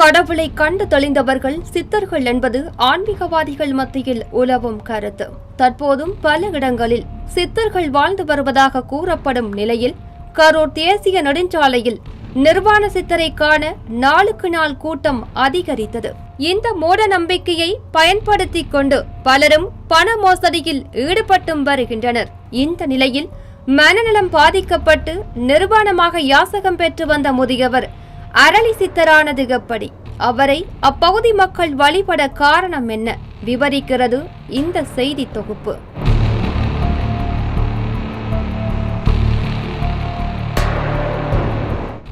கடவுளை கண்டு தெளிந்தவர்கள் சித்தர்கள் என்பது ஆன்மீகவாதிகள் மத்தியில் உலவும் கருத்து. தற்போதும் பல இடங்களில் சித்தர்கள் வாழ்ந்து வருவதாக கூறப்படும் நிலையில் கரூர் தேசிய நெடுஞ்சாலையில் நிர்வாண சித்தரை காண நாளுக்கு நாள் கூட்டம் அதிகரித்தது. இந்த மூட நம்பிக்கையை பயன்படுத்தி கொண்டு பலரும் பண மோசடியில் ஈடுபட்டும் வருகின்றனர். இந்த நிலையில் மனநலம் பாதிக்கப்பட்டு நிர்வாணமாக யாசகம் பெற்று வந்த முதியவர் அரளி சித்தரானது எப்படி? அவரை அப்பகுதி மக்கள் வழிபட காரணம் என்ன? விவரிக்கிறது இந்த செய்தி தொகுப்பு.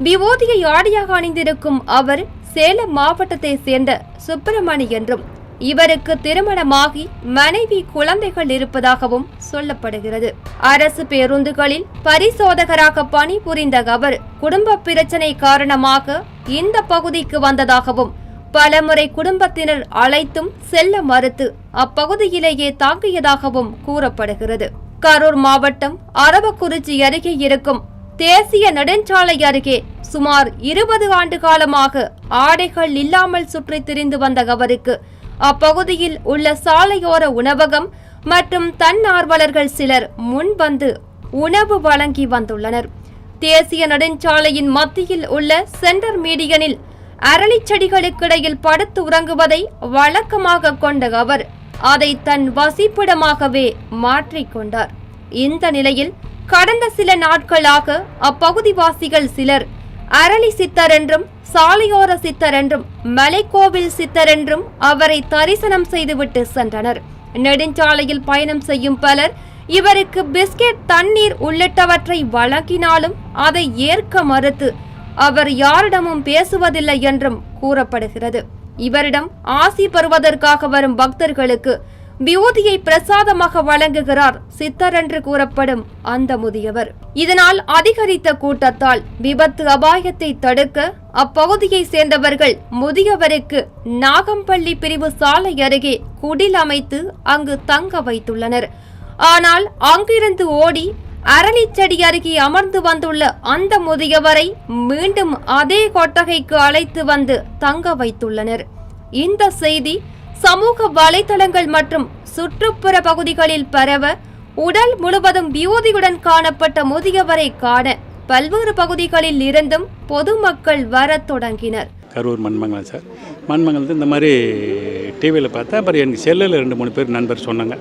விபூதியை ஆடியாக அணிந்திருக்கும் அவர் சேலம் மாவட்டத்தை சேர்ந்த சுப்பிரமணி என்றும் இவருக்கு திருமணமாகி மனைவி குழந்தைகள் இருப்பதாகவும் சொல்லப்படுகிறது. அரசு பேருந்துகளில் பரிசோதகராக பணிபுரிந்த அவர் குடும்ப பிரச்சனை காரணமாக இந்த பகுதிக்கு வந்ததாகவும் பலமுறை குடும்பத்தினர் அழைத்தும் செல்ல மறுத்து அப்பகுதியிலேயே தாக்கியதாகவும் கூறப்படுகிறது. கரூர் மாவட்டம் அரவக்குறிச்சி அருகே இருக்கும் தேசிய நெடுஞ்சாலை அருகே சுமார் இருபது ஆண்டு காலமாக ஆடைகள் இல்லாமல் சுற்றித் திரிந்து வந்த அவருக்கு அப்பகுதியில் உள்ள சாலையோர உணவகம் மற்றும் தன்னார்வலர்கள் சிலர் முன்வந்து உணவு வழங்கி வந்துள்ளனர். தேசிய நெடுஞ்சாலையின் மத்தியில் உள்ள சென்டர் மீடியனில் அரளிச் செடிகளுக்கிடையில் படுத்து உறங்குவதை வழக்கமாக கொண்ட அவர் அதை தன் வசிப்பிடமாகவே மாற்றிக்கொண்டார் இந்த நிலையில் கடந்த சில நாட்களாக அப்பகுதிவாசிகள் சிலர் அரளி சித்தர் என்றும் சாலையோர சித்தர் என்றும் மலைக்கோவில் சித்தர் என்றும் அவரை தரிசனம் செய்துவிட்டு சென்றனர். நெடுஞ்சாலையில் பயணம் செய்யும் பலர் இவருக்கு பிஸ்கெட் தண்ணீர் உள்ளிட்டவற்றை வழங்கினாலும் அதை ஏற்க மறுத்து அவர் யாரிடமும் பேசுவதில்லை என்றும் கூறப்படுகிறது. இவரிடம் ஆசி பெறுவதற்காக வரும் பக்தர்களுக்கு விபூதியை பிரசாதமாக வழங்குகிறார் சித்தர் என்று கூறப்படும் அந்த முதியவர். இதனால் அதிகரித்த கூட்டத்தால் விபத்து அபாயத்தை தடுக்க அப்பகுதியை சேர்ந்தவர்கள் முதியவருக்கு நாகம்பள்ளி பிரிவு சாலை அருகே குடில் அமைத்து அங்கு தங்க வைத்துள்ளனர். ஆனால் அங்கிருந்து ஓடி அரளிச்செடி அருகே அமர்ந்து வந்துள்ள அந்த முதியவரை மீண்டும் அதே கொட்டகைக்கு அழைத்து வந்து தங்க வைத்துள்ளனர். இந்த செய்தி சமூக வலைதளங்கள் மற்றும் சுற்றுப்புற பகுதிகளில் பரவ உடல் முழுவதும் வியூதியுடன் காணப்பட்ட முதியவரை காண பல்வேறு பகுதிகளில் இருந்தும் பொதுமக்கள் வரத் தொடங்கினர். கரூர் மண்மங்கலம் சார். மண்மங்கலத்து இந்த மாதிரி டிவியில் பார்த்தா அப்புறம் எனக்கு செல்லில் ரெண்டு மூணு பேர் நண்பர் சொன்னாங்க.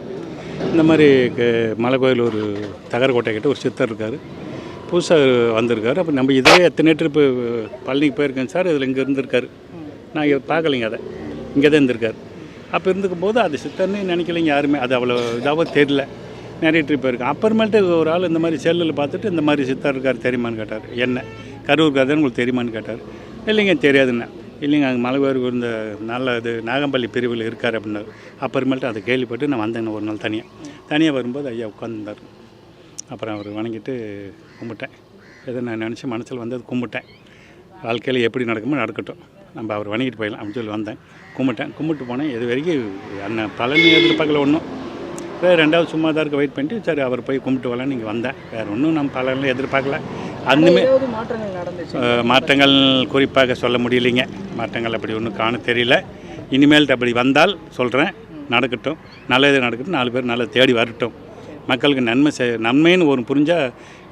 இந்த மாதிரி க- மலை கோயில் ஒரு தகரக்கோட்டை கிட்ட ஒரு சித்தர் இருக்கார். புதுசாக வந்திருக்காரு. அப்போ நம்ம இதே எத்தனை ட்ரிப்பு பழனிக்கு போயிருக்கேன் சார். இதில் இங்கே இருந்திருக்காரு. நான் இங்கே பார்க்கலைங்க அதை. இங்கே தான் இருந்திருக்காரு. அப்போ இருந்துக்கும் போது அது சித்தர்னு நினைக்கலைங்க யாருமே. அது அவ்வளோ இதாகவும் தெரியல. நிறைய ட்ரிப் போயிருக்கேன். அப்புறமேட்டு ஒரு ஆள் இந்த மாதிரி செல்லில் பார்த்துட்டு இந்த மாதிரி சித்தர் இருக்கார் தெரியுமான்னு கேட்டார். என்ன? கரூர் உங்களுக்கு தெரியுமான்னு கேட்டார். இல்லைங்க தெரியாதுண்ணே இல்லைங்க அங்கே மலைவேறு இந்த நல்ல இது நாகம்பள்ளி பிரிவில் இருக்கார் அப்படின்னாரு. அப்புறமேட்டு அதை கேள்விப்பட்டு நான் வந்தேங்க ஒரு நாள் தனியாக தனியாக வரும்போது ஐயா உட்காந்துருந்தார் அப்புறம் அவர் வணங்கிட்டு கும்பிட்டேன். எதை நான் நினச்சி மனசில் வந்தது கும்பிட்டேன். வாழ்க்கையில் எப்படி நடக்குமோ நடக்கட்டும். நம்ம அவர் வணங்கிட்டு போயிடலாம் அப்படின்னு சொல்லி வந்தேன். கும்பிட்டேன். கும்பிட்டு போனேன். இது வரைக்கும் அண்ணன் பழனி எதிர்பார்க்கல ஒன்றும் வேறு ரெண்டாவது சும்மா தான் இருக்க வெயிட் பண்ணிட்டு சரி அவர் போய் கும்பிட்டு வரலான்னு இங்கே வந்தேன். வேறு ஒன்றும் நம்ம பலனில் எதிர்பார்க்கல. அந்தமே ஏதாவது மாற்றங்கள் நடந்துச்சு? அஹ், மாற்றங்கள் குறிப்பாக சொல்ல முடியலைங்க. மாற்றங்கள் அப்படி ஒன்றும் காண தெரியல. இனிமேல் அப்படி வந்தால் சொல்கிறேன் நடக்கட்டும். நல்லது நடக்கட்டும். நாலு பேர் நல்லா தேடி வரட்டும். மக்களுக்கு நன்மை செய் நன்மைன்னு ஒரு புரிஞ்சால்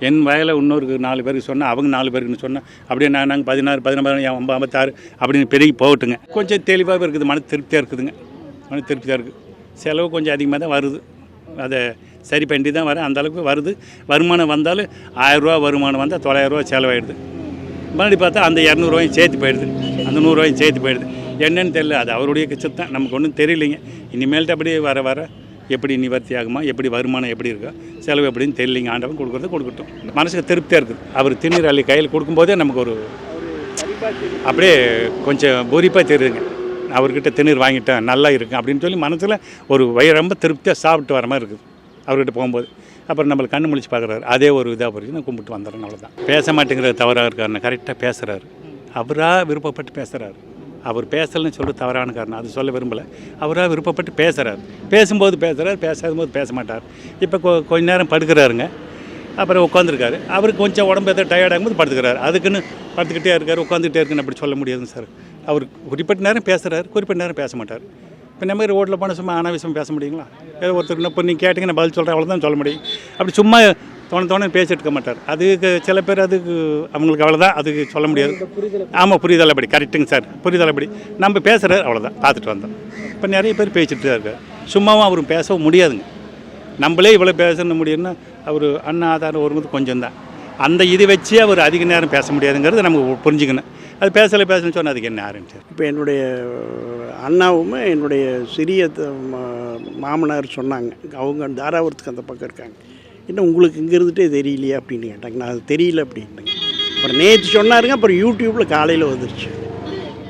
என் வயலில் இன்னொரு நாலு பேருக்கு சொன்னால் அவங்க நாலு பேருக்குன்னு சொன்னால் அப்படியே நான் நாங்கள் பதினாறு பதினாறு ஐம்பது ஐம்பத்தாறு அப்படின்னு பெருகி போகட்டுங்க. கொஞ்சம் தெளிவாக இருக்குது. மன திருப்தியாக இருக்குதுங்க. மன திருப்தியாக இருக்குது செலவு கொஞ்சம் அதிகமாக தான் வருது. அதை சரி பண்ணி தான் வரேன் அந்தளவுக்கு வருது. வருமானம் வந்தாலும் ஆயிரரூவா வருமானம் வந்தால் தொள்ளாயிரரூவா செலவாயிடுது. மறுபடி பார்த்தா அந்த இரநூறுவாயும் சேர்த்து போயிடுது. அந்த நூறுரூவாயும் சேர்த்து போயிடுது. என்னன்னு தெரியல அது அவருடைய கிச்சம் தான். நமக்கு ஒன்றும் தெரியலைங்க. இனிமேல்ட்டு அப்படியே வர வர எப்படி நிவர்த்தி ஆகுமா எப்படி வருமானம் எப்படி இருக்கா செலவு எப்படின்னு தெரியலிங்க. ஆண்டவன் கொடுக்குறது கொடுக்கட்டும். மனசுக்கு திருப்தியாக இருக்குது. அவர் திண்ணீர் அள்ளி கையில் கொடுக்கும்போதே நமக்கு ஒரு அப்படியே கொஞ்சம் பூரிப்பாக தெரியுதுங்க. அவர்கிட்ட திண்ணீர் வாங்கிட்டேன் நல்லா இருக்கு அப்படின்னு சொல்லி மனசில் ஒரு வயிறு ரொம்ப திருப்தியாக சாப்பிட்டு வர மாதிரி இருக்குது. அவர்கிட்ட போகும்போது. அப்புறம் நம்மளை கண்ணு முழிச்சு பார்க்குறாரு. அதே ஒரு இதாக போயிருக்கு நான் கும்பிட்டு வந்துடுறேன் அவ்வளோதான் பேச மாட்டேங்கிறது தவறாக இருக்காருன்னு கரெக்டாக பேசுகிறாரு அவராக விருப்பப்பட்டு பேசுகிறாரு அவர் பேசலைன்னு சொல்லி தவறான காரணம். அது சொல்ல விரும்பலை. அவராக விருப்பப்பட்டு பேசுகிறார் பேசும்போது பேசுகிறார் பேசாத போது பேச மாட்டார். இப்போ கொ கொஞ்ச நேரம் படுக்கிறாருங்க. அப்புறம் உட்காந்துருக்காரு அவருக்கு கொஞ்சம் உடம்பு எதாவது டயர்டாகும்போது படுத்துக்கிறாரு. அதுக்குன்னு படுத்துக்கிட்டே இருக்கார் உட்காந்துக்கிட்டே இருக்குன்னு அப்படி சொல்ல முடியாதுங்க சார் அவர் குறிப்பிட்ட நேரம் பேசுகிறாரு குறிப்பிட்ட நேரம் பேச மாட்டார். இப்போ நம்ம மாதிரி ரோட்டில் போன சும்மா அனாவசியம் பேச முடியுங்களா? ஏதோ ஒருத்தர் இப்போ நீங்கள் கேட்டிங்க நான் பதில் சொல்கிறேன் அவ்வளோதான் சொல்ல முடியும். அப்படி சும்மா தோண தோணு பேசிட்டு இருக்க மாட்டார். அதுக்கு சில பேர் அதுக்கு அவங்களுக்கு அவ்வளோதான் அதுக்கு சொல்ல முடியாது. ஆமாம் புரிதல் அப்படி கரெக்டுங்க சார். புரிதல் அப்படி. நம்ம பேசுகிறாரு அவ்வளோதான் பார்த்துட்டு வந்தோம். இப்போ நிறைய பேர் பேசிட்டு தான் இருக்காரு. சும்மாவும் அவரும் பேசவும் முடியாதுங்க. நம்மளே இவ்வளோ பேச முடியும்னா அவர் அண்ணா ஆதாரம் வரும்போது கொஞ்சம் தான் அந்த இது வச்சு அவர் அதிக நேரம் பேச முடியாதுங்கிறது நமக்கு புரிஞ்சுக்கணும். அது பேசலை பேசணும்னு சொன்னால் அதுக்கு என்ன ஆரம்பிச்சார் இப்போ என்னுடைய அண்ணாவும் என்னுடைய சிறிய த- மாமனார் சொன்னாங்க. அவங்க தாராபுரத்துக்கு அந்த பக்கம் இருக்காங்க. இன்னும் உங்களுக்கு இங்கே இருந்துகிட்டே தெரியலையா அப்படின்னு கேட்டாங்க. நான் அது தெரியல அப்படின்னுங்க. அப்புறம் நேற்று சொன்னாருங்க அப்புறம் யூடியூப்பில் காலையில் வந்துருச்சு.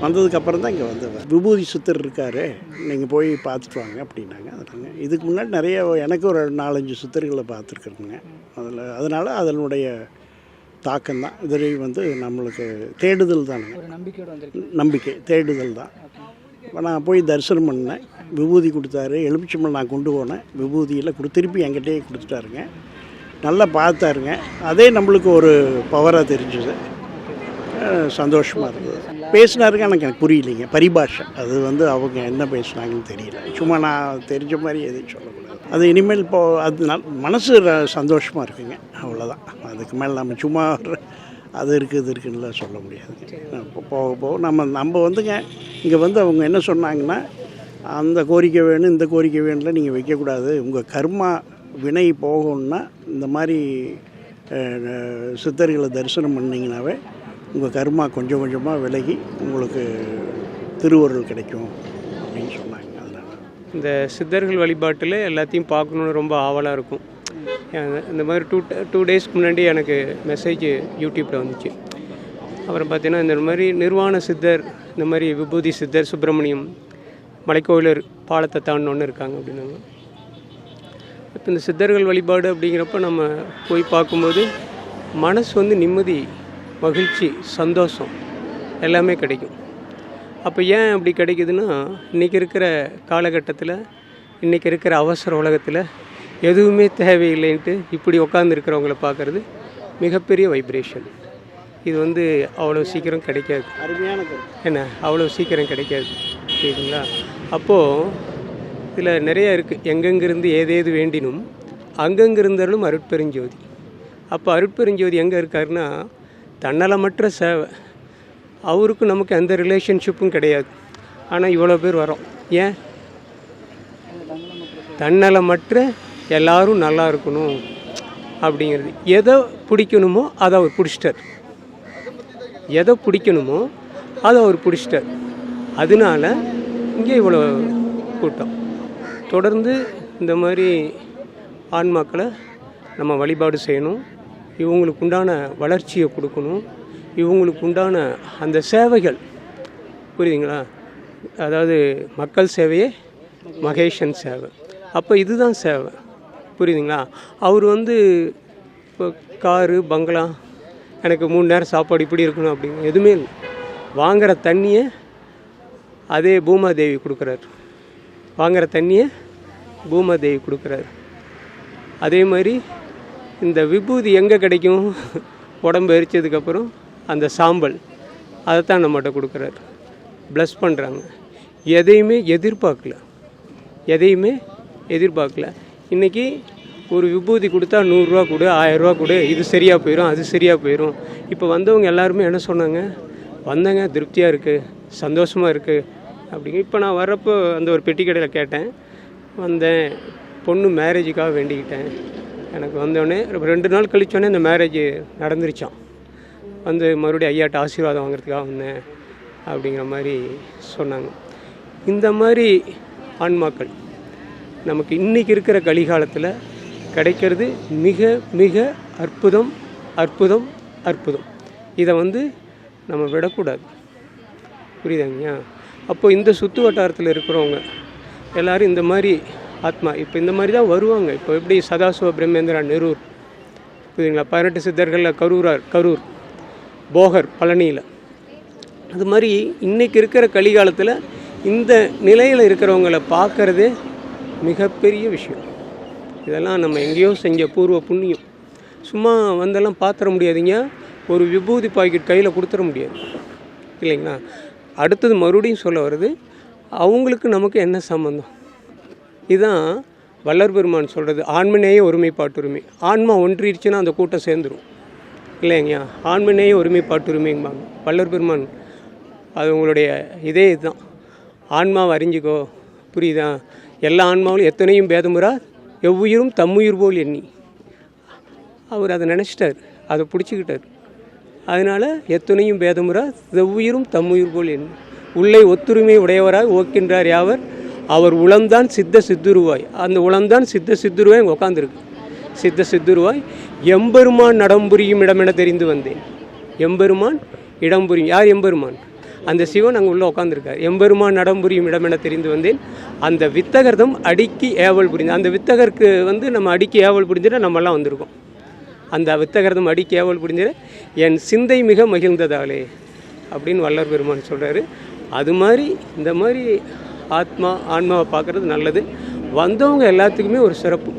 வந்ததுக்கப்புறம் தான் இங்கே வந்தவர். விபூதி சித்தர் இருக்கார் நீங்கள் போய் பார்த்துட்டு வாங்க அப்படின்னாங்க. அதனாங்க இதுக்கு முன்னாடி நிறைய எனக்கு ஒரு நாலஞ்சு சித்தர்களை பார்த்துருக்குறேங்க. அதில் அதனால் அதனுடைய தாக்கம் தான். இதில் வந்து நம்மளுக்கு தேடுதல் தானுங்க. நம்பிக்கை தேடுதல் தான். நான் போய் தரிசனம் பண்ணேன். விபூதி கொடுத்தாரு. எலுமிச்சம்பழம் நான் கொண்டு போனேன். விபூதியில் கொடு திருப்பி என்கிட்டயே கொடுத்துட்டாருங்க. நல்லா பார்த்தாருங்க. அதே நம்மளுக்கு ஒரு பவராக தெரிஞ்சுது. சந்தோஷமாக இருந்தது. பேசினாருங்க எனக்கு எனக்கு புரியலைங்க. பரிபாஷை. அது வந்து அவங்க என்ன பேசுனாங்கன்னு தெரியல. சும்மா நான் தெரிஞ்ச மாதிரி எதையும் சொல்லக்கூடாது. அது இனிமேல் இப்போ அது மனசு சந்தோஷமாக இருக்குங்க. அவ்வளோதான் அதுக்கு மேலே நம்ம சும்மா அது இருக்குது இது இருக்குன்னு சொல்ல முடியாதுங்க. இப்போ போக போக நம்ம நம்ம வந்துங்க இங்கே வந்து அவங்க என்ன சொன்னாங்கன்னா அந்த கோரிக்கை வேணும் இந்த கோரிக்கை வேணும்ல நீங்கள் வைக்கக்கூடாது. உங்கள் கர்மா வினை போகணும்னா இந்த மாதிரி சித்தர்களை தரிசனம் பண்ணிங்கனாவே உங்கள் கர்மா கொஞ்சம் கொஞ்சமாக விலகி உங்களுக்கு திருவருள் கிடைக்கும் அப்படின்னு சொன்னாங்க. அதனால் இந்த சித்தர்கள் வழிபாட்டில் எல்லாத்தையும் பார்க்கணுன்னு ரொம்ப ஆவலாக இருக்கும். இந்த மாதிரி டூ டூ டேஸ்க்கு முன்னாடி எனக்கு மெசேஜ் யூடியூப்பில் வந்துச்சு. அப்புறம் பார்த்தீங்கன்னா இந்த மாதிரி நிர்வாண சித்தர் இந்த மாதிரி விபூதி சித்தர் சுப்பிரமணியம் மலைக்கோயிலர் பாலத்தை தாண்டோன்னு இருக்காங்க அப்படின்னாங்க. இப்போ இந்த சித்தர்கள் வழிபாடு அப்படிங்கிறப்ப நம்ம போய் பார்க்கும்போது மனசு வந்து நிம்மதி மகிழ்ச்சி சந்தோஷம் எல்லாமே கிடைக்கும். அப்போ ஏன் அப்படி கிடைக்குதுன்னா இன்றைக்கி இருக்கிற காலகட்டத்தில் இன்றைக்கி இருக்கிற அவசர உலகத்தில் எதுவுமே தேவையில்லைன்ட்டு இப்படி உட்காந்துருக்கிறவங்கள பார்க்குறது மிகப்பெரிய வைப்ரேஷன் இது வந்து அவ்வளோ சீக்கிரம் கிடைக்காது. அருமையான என்ன? அவ்வளோ சீக்கிரம் கிடைக்காது. சரிங்களா அப்போது இதில் நிறைய இருக்குது எங்கெங்கிருந்து ஏதேது வேண்டினும் அங்கங்கிருந்தாலும் அருட்பெருஞ்சோதி. அப்போ அருட்பெருஞ்சோதி எங்கே இருக்காருன்னா தன்னலமற்ற சேவை. அவருக்கும் நமக்கு எந்த ரிலேஷன்ஷிப்பும் கிடையாது. ஆனால் இவ்வளோ பேர் வரோம். ஏன்? தன்னலமற்ற எல்லாரும் நல்லா இருக்கணும் அப்படிங்கிறது. எதை பிடிக்கணுமோ அதை அவர் பிடிச்சிட்டார். எதை பிடிக்கணுமோ அதை அவர் பிடிச்சிட்டார். அதனால இங்கே இவ்வளோ கூட்டம். தொடர்ந்து இந்த மாதிரி ஆன்மாக்களை நம்ம வழிபாடு செய்யணும். இவங்களுக்கு உண்டான வளர்ச்சியை கொடுக்கணும். இவங்களுக்கு உண்டான அந்த சேவைகள் புரியுதுங்களா? அதாவது மக்கள் சேவையே மகேஷன் சேவை. அப்போ இதுதான் சேவை புரியுதுங்களா? அவர் வந்து இப்போ காரு பங்களா எனக்கு மூணு நேரம் சாப்பாடு இப்படி இருக்கணும் அப்படின்னு எதுவுமே இல்லை. வாங்குகிற தண்ணியை அதே பூமாதேவி கொடுக்குறாரு. வாங்குகிற தண்ணியை பூமாதேவி கொடுக்குறாரு. அதே மாதிரி இந்த விபூதி எங்கே கிடைக்கும்? உடம்பு எரிச்சதுக்கப்புறம் அந்த சாம்பல். அதைத்தான் நம்மகிட்ட கொடுக்குறாரு. ப்ளஸ் பண்ணுறாங்க எதையுமே எதிர்பார்க்கல. எதையுமே எதிர்பார்க்கல. இன்றைக்கி ஒரு விபூதி கொடுத்தா நூறுரூவா கொடு ஆயரூவா கொடு இது சரியாக போயிடும் அது சரியாக போயிடும் இப்போ வந்தவங்க எல்லாருமே என்ன சொன்னாங்க? வந்தங்க திருப்தியாக இருக்குது சந்தோஷமாக இருக்குது அப்படிங்க இப்போ நான் வர்றப்போ அந்த ஒரு பெட்டி கடையில் கேட்டேன். வந்தேன் பொண்ணு மேரேஜுக்காக வேண்டிக்கிட்டேன். எனக்கு வந்தோடனே ரெண்டு நாள் கழிச்சோடனே இந்த மேரேஜ் நடந்துருச்சான் வந்து மறுபடியும் ஐயாட்ட ஆசீர்வாதம் வாங்குறதுக்காக வந்தேன் அப்படிங்கிற மாதிரி சொன்னாங்க. இந்த மாதிரி ஆன்மாக்கள் நமக்கு இன்றைக்கி இருக்கிற கலிகாலத்தில் கிடைக்கிறது மிக மிக அற்புதம் அற்புதம் அற்புதம். இதை வந்து நம்ம விடக்கூடாது. புரியுதாங்கய்யா அப்போது இந்த சுற்று வட்டாரத்தில் இருக்கிறவங்க எல்லாரும் இந்த மாதிரி ஆத்மா. இப்போ இந்த மாதிரி தான் வருவாங்க. இப்போ எப்படி சதாசிவ பிரம்மேந்திரா நெரூர்? புரியுதுங்களா? பதினெட்டு சித்தர்களில் கரூரார் கரூர். போகர் பழனியில். அது மாதிரி இன்றைக்கி இருக்கிற கலிகாலத்தில் இந்த நிலையில் இருக்கிறவங்கள பார்க்குறதே மிகப்பெரிய விஷயம். இதெல்லாம் நம்ம எங்கேயோ செஞ்ச பூர்வ புண்ணியம். சும்மா வந்தெல்லாம் பார்த்துட முடியாதீங்க. ஒரு விபூதி பாக்கெட் கையில் கொடுத்துட முடியாது. இல்லைங்களா? அடுத்தது மறுபடியும் சொல்ல வருது அவங்களுக்கு நமக்கு என்ன சம்மந்தம் இதுதான் வல்லர் பெருமான் சொல்கிறது ஆண்மநேய ஒருமைப்பாட்டுரிமை. ஆன்மா ஒன்றிடுச்சுன்னா அந்த கூட்டம் சேர்ந்துடும் இல்லைங்கய்யா? ஆண்மநேய ஒருமைப்பாட்டுரிமைம்பாங்க. வல்லர் பெருமான் அது உங்களுடைய இதே இதுதான். ஆன்மாவை அறிஞ்சிக்கோ. புரியுதா? எல்லா ஆன்மாவிலும் எத்தனையும் பேதமுறா எவ்வுயிரும் தம்முயிர் போல் எண்ணி. அவர் அதை நினச்சிட்டார். அதை பிடிச்சிக்கிட்டார். அதனால் எத்தனையும் பேதமுறா செவ்வுயிரும் தம்முயிர் போல் எண்ணி. உள்ளே ஒத்துரிமை உடையவராக ஓக்கின்றார் யாவர்? அவர் உளம்தான் சித்த சித்துருவாய். அந்த உளம்தான் சித்த சித்துருவாய் இங்கே உட்காந்துருக்கு சித்த சித்துருவாய் எம்பெருமான் நடம்புரியும் என தெரிந்து வந்தேன். எம்பெருமான் இடம்புரியும் யார் எம்பெருமான்? அந்த சிவன் அங்கே உள்ளே உட்காந்துருக்கார் எம்பெருமான் நடம்புரியும் என தெரிந்து வந்தேன். அந்த வித்தகர்தம் அடிக்கி ஏவல் புரிந்து அந்த வித்தகருக்கு வந்து நம்ம அடிக்கி ஏவல் புரிஞ்சுட்டு நம்மெல்லாம் வந்திருக்கோம். அந்த வித்தகர்தம் அடி கேவல் புரிஞ்சிட என் சிந்தை மிக மகிழ்ந்ததாலே அப்படின்னு வல்லர் பெருமான் சொல்கிறாரு அது மாதிரி இந்த மாதிரி ஆத்மா ஆன்மாவை பார்க்குறது நல்லது. வந்தவங்க எல்லாத்துக்குமே ஒரு சிறப்பு.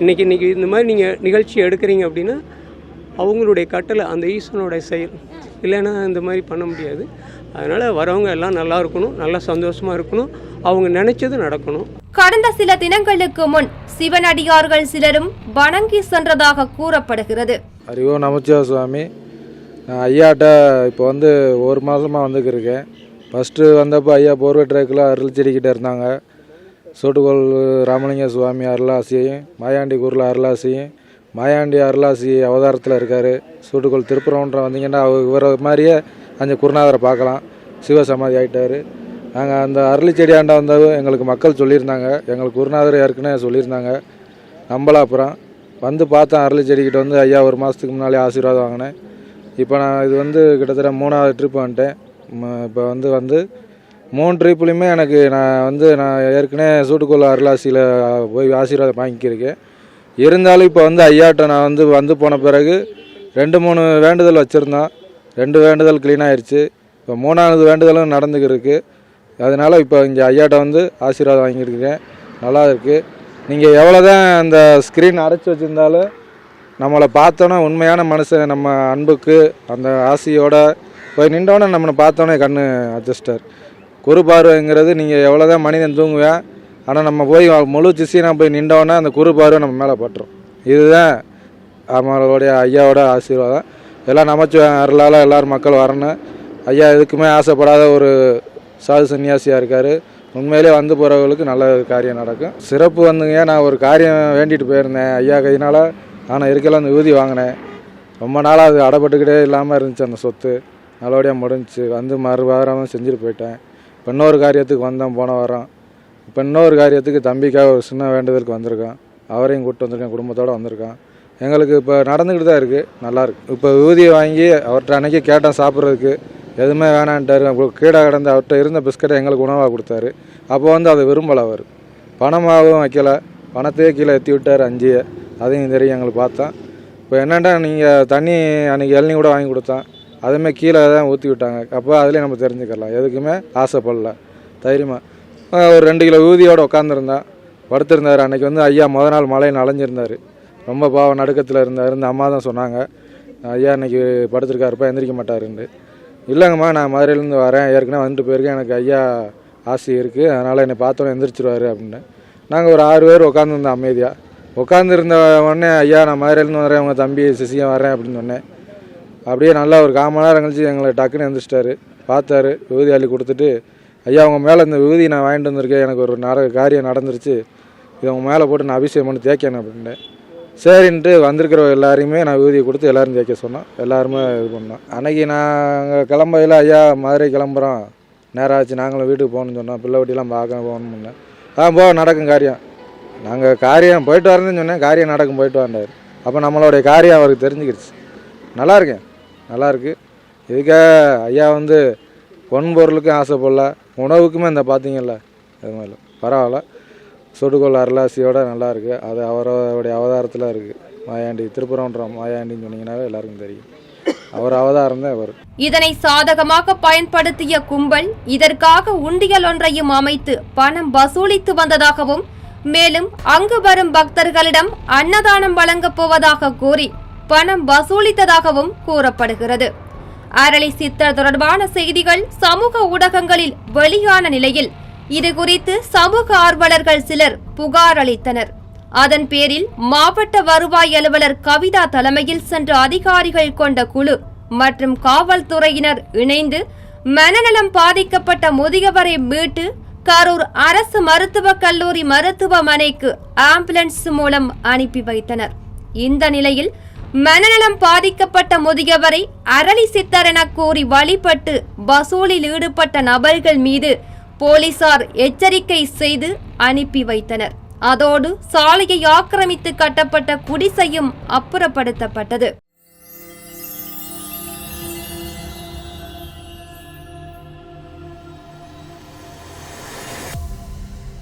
இன்றைக்கி இன்றைக்கி இந்த மாதிரி நீங்கள் நிகழ்ச்சி எடுக்கிறீங்க அப்படின்னா அவங்களுடைய கட்டளை அந்த ஈஸ்வரனுடைய செயல். இல்லைன்னா இந்த மாதிரி பண்ண முடியாது. அதனால் வரவங்க எல்லாம் நல்லா இருக்கணும் நல்லா சந்தோஷமாக இருக்கணும். அவங்க நினச்சது நடக்கணும். கடந்த சில தினங்களுக்கு முன் சிவனடியார்கள் சிலரும் வணங்கி சென்றதாக கூறப்படுகிறது. அறிவோ நமச்சிவா சுவாமி ஐயாட்ட இப்போ வந்து ஒரு மாதமாக வந்துக்கிருக்கேன் ஃபஸ்ட்டு வந்தப்போ ஐயா போர்வை ட்ராக்கில் அருள் செடிக்கிட்ட இருந்தாங்க. சோட்டுக்கோள் ராமலிங்க சுவாமி அருளாசியும் மாயாண்டி குருல அருளாசியும் மாயாண்டி அருளாசி அவதாரத்தில் இருக்கார். சூட்டுக்கோள் திருப்புறம்ன்ற வந்தீங்கன்னா அவர் இவரை மாதிரியே அந்த குருநாதரை பார்க்கலாம். சிவசமாதி ஆகிட்டார் நாங்கள் அந்த அரளி செடியாண்ட வந்தது எங்களுக்கு மக்கள் சொல்லியிருந்தாங்க. எங்களுக்கு குருநாதர் ஏற்கனவே சொல்லியிருந்தாங்க. நம்பலாம் அப்புறம் வந்து பார்த்தேன் அரளி செடிக்கிட்ட வந்து ஐயா ஒரு மாதத்துக்கு முன்னாலே ஆசீர்வாதம் வாங்கினேன். இப்போ நான் இது வந்து கிட்டத்தட்ட மூணாவது ட்ரிப் வந்துட்டேன். இப்போ வந்து வந்து மூணு ட்ரிப்புலையுமே எனக்கு நான் வந்து நான் ஏற்கனவே சூட்டுக்குள்ள அருளாசியில் போய் ஆசீர்வாதம் வாங்கிக்கிருக்கேன் இருந்தாலும் இப்போ வந்து ஐயாட்ட நான் வந்து வந்து போன பிறகு ரெண்டு மூணு வேண்டுதல் வச்சுருந்தேன் ரெண்டு வேண்டுதல் க்ளீன் ஆயிடுச்சு இப்போ மூணாவது வேண்டுதலும் நடந்துக்கிருக்கு. அதனால் இப்போ இங்கே ஐயாட்ட வந்து ஆசீர்வாதம் வாங்கியிருக்கேன். நல்லா இருக்குது நீங்கள் எவ்வளோ தான் அந்த ஸ்க்ரீன் அரைச்சி வச்சுருந்தாலும் நம்மளை பார்த்தோன்னா உண்மையான மனுஷன் நம்ம அன்புக்கு அந்த ஆசையோட போய் நின்றோன்னே நம்மளை பார்த்தோன்னே கண்ணு அட்ஜஸ்டர் குரு பார்வைங்கிறது நீங்கள் எவ்வளோ தான் மனிதன் தூங்குவேன் ஆனால் நம்ம போய் முழு சிசியனாக போய் நின்றோன்னே அந்த குரு பார்வை நம்ம மேலே பட்டுரும். இதுதான் நம்மளுடைய ஐயாவோட ஆசீர்வாதம். எல்லாம் நமச்சு அருளால் எல்லோரும் மக்கள் வரணும். ஐயா எதுக்குமே ஆசைப்படாத ஒரு சாது சன்னியாசியாக இருக்கார். உண்மையிலே வந்து போகிறவங்களுக்கு நல்ல காரியம் நடக்கும். சிறப்பு வந்துங்க நான் ஒரு காரியம் வேண்டிட்டு போயிருந்தேன். ஐயா கையினால் ஆனால் இருக்கலாம் அந்த விபூதி வாங்கினேன். ரொம்ப நாளாக அது அடப்பட்டுக்கிட்டே இல்லாமல் இருந்துச்சு அந்த சொத்து. நல்லபடியாக முடிஞ்சுச்சு வந்து மறு வாரம் செஞ்சுட்டு போயிட்டேன். இப்போ இன்னொரு காரியத்துக்கு வந்தேன் போன வாரம். இப்போ இன்னொரு காரியத்துக்கு தம்பிக்காக ஒரு சின்ன வேண்டுதலுக்கு வந்திருக்கான். அவரையும் கூப்பிட்டு வந்திருக்கேன் குடும்பத்தோடு வந்திருக்கான். எங்களுக்கு இப்போ நடந்துக்கிட்டு தான் இருக்குது நல்லாயிருக்கு இப்போ ஊதியை வாங்கி அவர்கிட்ட அன்னைக்கு கேட்டேன் சாப்பிட்றதுக்கு. எதுவுமே வேணான்ட்டாரு. கீழே கிடந்த அவர்கிட்ட இருந்த பிஸ்கட்டை எங்களுக்கு உணவாக கொடுத்தாரு. அப்போ வந்து அதை விரும்பலை அவர். பணமாகவும் வைக்கல. பணத்தையே கீழே எத்தி விட்டார் அஞ்சியை. அதையும் தெரியும் எங்களுக்கு பார்த்தோம் இப்போ என்னென்னா நீங்கள் தண்ணி அன்றைக்கி இளநீ கூட வாங்கி கொடுத்தான் அதுவுமே கீழே தான் ஊற்றி விட்டாங்க. அப்போ அதுலேயே நம்ம தெரிஞ்சுக்கலாம். எதுக்குமே ஆசைப்படல. தைரியமாக ஒரு ரெண்டு கிலோ ஊதியோடு உட்காந்துருந்தேன் படுத்திருந்தார். அன்றைக்கி வந்து ஐயா முத நாள் மழை நனைஞ்சிருந்தார். ரொம்ப பாவம் நடுக்கத்தில் இருந்தார். இந்த அம்மா தான் சொன்னாங்க. ஐயா இன்னைக்கு படுத்திருக்காருப்பா எந்திரிக்க மாட்டாருன்னு இல்லைங்கம்மா நான் மதுரையிலேருந்து வரேன். ஏற்கனவே வந்துட்டு போயிருக்கேன். எனக்கு ஐயா ஆசை இருக்குது அதனால் என்னை பார்த்தோன்னே எந்திரிச்சிருவாரு அப்படின்னு. நாங்கள் ஒரு ஆறு பேர் உட்காந்துருந்தோம் அமைதியாக உட்காந்துருந்த உடனே ஐயா நான் மதுரையிலேருந்து வரேன். உங்கள் தம்பி சிசியம் வரேன் அப்படின்னு சொன்னேன். அப்படியே நல்லா ஒரு கால் மணி நேரம் கழிச்சு எங்களை டக்குன்னு எழுந்திரிச்சிட்டாரு பார்த்தாரு விபூதி அள்ளி கொடுத்துட்டு ஐயா உங்கள் மேலே இந்த விபூதி நான் வாங்கிட்டு வந்திருக்கேன். எனக்கு ஒரு நட காரியம் நடந்துருச்சு. இதை உங்கள் மேலே போட்டு நான் அபிஷேகம் பண்ணி தேய்க்கணும் அப்படின்ட்டு. சரின்ட்டு வந்திருக்கிற எல்லாரையுமே நான் விபூதியை கொடுத்து எல்லோரும் தேய்க்க சொன்னேன். எல்லாருமே இது பண்ணோம். அன்னைக்கு நாங்கள் கிளம்பையில் ஐயா மதுரை கிளம்புறோம். நேரம் ஆச்சு. நாங்களும் வீட்டுக்கு போகணும்னு சொன்னோம். பிள்ளை வட்டிலாம் பார்க்க போகணும்னு ஆ போ நடக்கும் காரியம். நாங்கள் காரியம் போயிட்டு வரேன்னு சொன்னேன். காரியம் நடக்கும் போயிட்டு வந்தார் அப்போ நம்மளுடைய காரியம் அவருக்கு தெரிஞ்சுக்கிடுச்சு. நல்லா இருக்கேன். நல்லாயிருக்கு. இதுக்காக ஐயா வந்து பொன்பொருளுக்கும் ஆசைப்படல உணவுக்குமே இந்த பார்த்தீங்கல்ல அது மாதிரி பரவாயில்ல. சுடுகோல் அருளாசியோட நல்லா இருக்குது அது அவரோடைய அவதாரத்தில் இருக்குது மாயாண்டி திருப்புறம்ன்ற மாயாண்டின்னு சொன்னீங்கன்னாவே எல்லாருக்கும் தெரியும். அவர் அவதாரம் தான் அவர் இதனை சாதகமாக பயன்படுத்திய கும்பல் இதற்காக உண்டியல் ஒன்றையும் அமைத்து பணம் வசூலித்து வந்ததாகவும் மேலும் அங்கு வரும் பக்தர்களிடம் அன்னதானம் வழங்கப் போவதாக கூறி பணம் வசூலித்ததாகவும் கூறப்படுகிறது. அரளி சித்தர் தொடர்பான செய்திகள் சமூக ஊடகங்களில் வெளியான நிலையில் இது குறித்து சமூக ஆர்வலர்கள் சிலர் புகார் அளித்தனர். அதன் பேரில் மாவட்ட வருவாய் அலுவலர் கவிதா தலைமையில் சென்ற அதிகாரிகள் கொண்ட குழு மற்றும் காவல்துறையினர் இணைந்து மனநலம் பாதிக்கப்பட்ட முதியவரை மீட்டு கரூர் அரசு மருத்துவக் கல்லூரி மருத்துவமனைக்கு ஆம்புலன்ஸ் மூலம் அனுப்பி வைத்தனர். இந்த நிலையில் மனநலம் பாதிக்கப்பட்ட முதியவரை அரளி சித்தர் என கூறி வழிபட்டு வசூலில் ஈடுபட்ட நபர்கள் மீது போலீசார் எச்சரிக்கை செய்து அனுப்பி வைத்தனர். அதோடு சாலையை ஆக்கிரமித்து கட்டப்பட்ட குடிசையும் அப்புறப்படுத்தப்பட்டது.